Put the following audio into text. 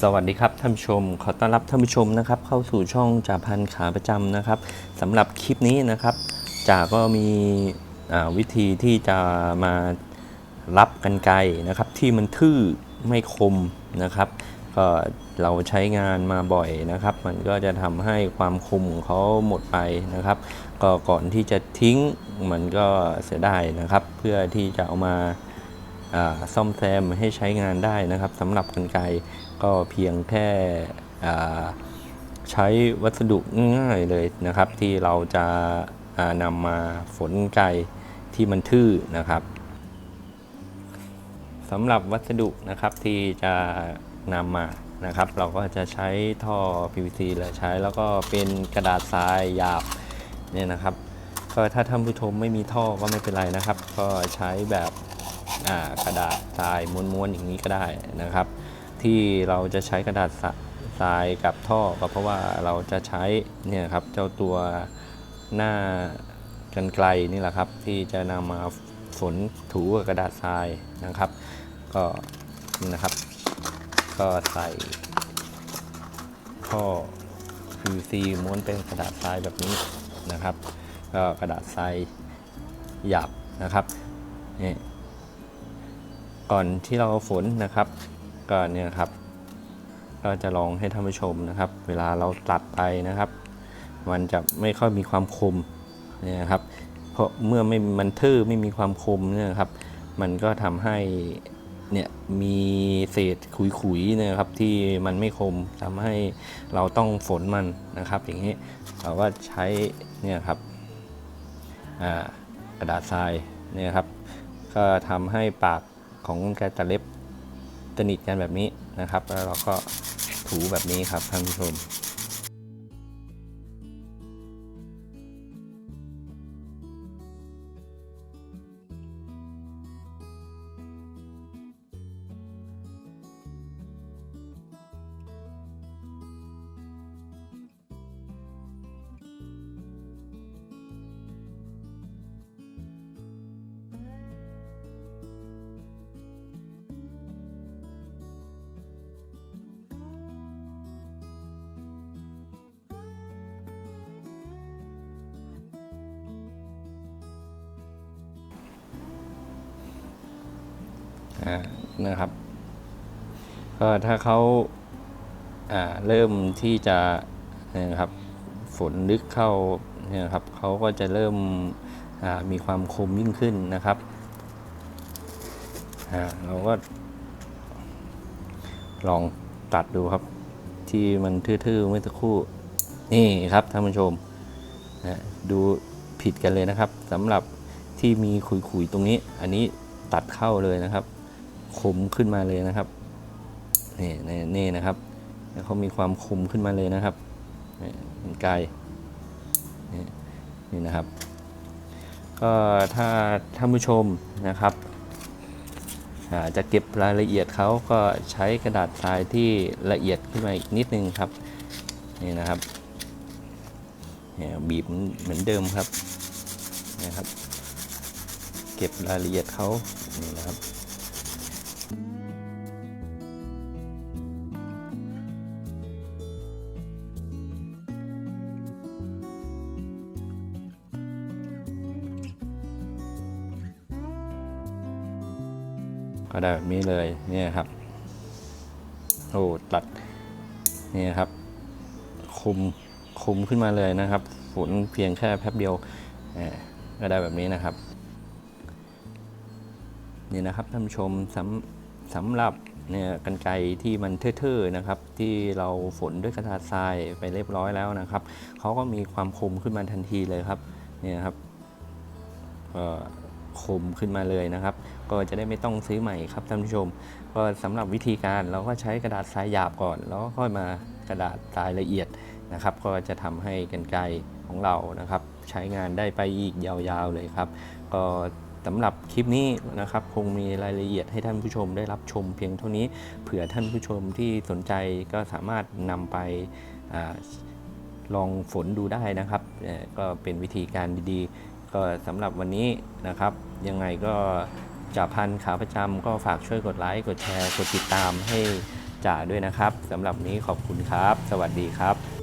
สวัสดีครับท่านผู้ชม ขอต้อนรับท่านผู้ชมนะครับ เข้าสู่ช่องจ่าพันขาประจำนะครับสำหรับคลิปนี้นะครับจ่าก็มีวิธีที่จะมารับกันไกนะครับ ที่มันทื่อไม่คมนะครับ ก็เราใช้งานมาบ่อยนะครับ มันก็จะทำให้ความคมของเขาหมดไปนะครับ ก็ก่อนที่จะทิ้งมันก็เสียดายนะครับ เพื่อที่จะเอามา ซ่อมแซมให้ใช้งานได้นะครับสำหรับกรรไกก็เพียงแค่ใช้วัสดุง่ายเลยนะครับ ที่เราจะานำมาฝนไกที่มันทื่อนะครับสำหรับวัสดุนะครับที่จะนำมานะครับ เราก็จะใช้ท่อ PVC เลยใช้แล้วก็เป็นกระดาษทรายหยาบเนี่ยนะครับ ก็ถ้าท่านผู้ชมไม่มีท่อก็ไม่เป็นไรนะครับ ก็ใช้แบบ กระดาษทรายม้วนๆอย่างนี้ก็ได้นะครับ ที่เราจะใช้กระดาษทรายกับท่อก็เพราะว่าเราจะใช้เนี่ยครับเจ้าตัวหน้ากันไกลนี่แหละครับ ที่จะนำมาฝนถูกับกระดาษทรายนะครับ ก็นี่นะครับ ก็ใส่ท่อ PVC ม้วนเป็นกระดาษทรายแบบนี้นะครับ ก็กระดาษทรายหยาบนะครับนี่ ก่อนที่เราฝนนะครับก็เนี่ยครับ ก็จะลองให้ท่านผู้ชมนะครับ เวลาเราตัดไปนะครับ มันจะไม่ค่อยมีความคมเนี่ยครับ เพราะเมื่อไม่มันทื่อไม่มีความคมเนี่ยครับ มันก็ทำให้เนี่ยมีเศษขุยๆเนะครับที่มันไม่คมทำให้เราต้องฝนมันนะครับ อย่างนี้เราก็ใช้เนี่ยครับอ่ากระดาษทรายเนี่ยครับ ก็ทำให้ปาก ของแกรตะเล็บสนิทกันแบบนี้นะครับ แล้วเราก็ถูแบบนี้ครับท่านผู้ชม นะครับ ก็ถ้าเขาเริ่มที่จะเนี่ยนะครับฝนลึกเข้าเนี่ยนะครับเขาก็จะเริ่มมีความคมยิ่งขึ้นนะครับเราก็ ลองตัดดูครับ ที่มันทื่อๆเมื่อสักครู่ นี่ครับท่านผู้ชมนะดูผิดกันเลยนะครับสำหรับที่มีขุยๆตรงนี้ อันนี้ตัดเข้าเลยนะครับ คมขึ้นมาเลยนะครับนี่นี่นี่นะครับเขามีความคมขึ้นมาเลยนะครับนี่เป็นไกลนี่นี่นะครับ ก็ถ้าท่านผู้ชมนะครับจะเก็บรายละเอียดเขาก็ใช้กระดาษทรายที่ละเอียดขึ้นมาอีกนิดนึงครับนี่นะครับเนี่ยบีบเหมือนเดิมครับนะครับ เก็บรายละเอียดเขานี่นะครับ ก็ได้แบบนี้เลยเนี่ยครับโอ้ตัดเนี่ยครับ คุมคุมขึ้นมาเลยนะครับฝนเพียงแค่แป๊บเดียวแหมก็ได้แบบนี้นะครับ นี่นะครับท่านผู้ชมสำสำหรับเนี่ยกันไกที่มันเท่ๆนะครับ ที่เราฝนด้วยกระดาษทรายไปเรียบร้อยแล้วนะครับเขาก็มีความคมขึ้นมาทันทีเลยครับเนี่ยครับ คมขึ้นมาเลยนะครับ ก็จะได้ไม่ต้องซื้อใหม่ครับท่านผู้ชม ก็สำหรับวิธีการเราก็ใช้กระดาษทรายหยาบก่อน แล้วค่อยมากระดาษทรายละเอียดนะครับ ก็จะทำให้กันไกรของเรานะครับ ใช้งานได้ไปอีกยาวๆเลยครับ ก็สำหรับคลิปนี้นะครับ คงมีรายละเอียดให้ท่านผู้ชมได้รับชมเพียงเท่านี้เผื่อท่านผู้ชมที่สนใจก็สามารถนำไปอลองฝนดูได้นะครับ ก็เป็นวิธีการดีๆ ก็สำหรับวันนี้นะครับ ยังไงก็จ่าพันขาประจำก็ฝากช่วยกดไลค์ กดแชร์ กดติดตามให้จ่าด้วยนะครับสำหรับนี้ขอบคุณครับ สวัสดีครับ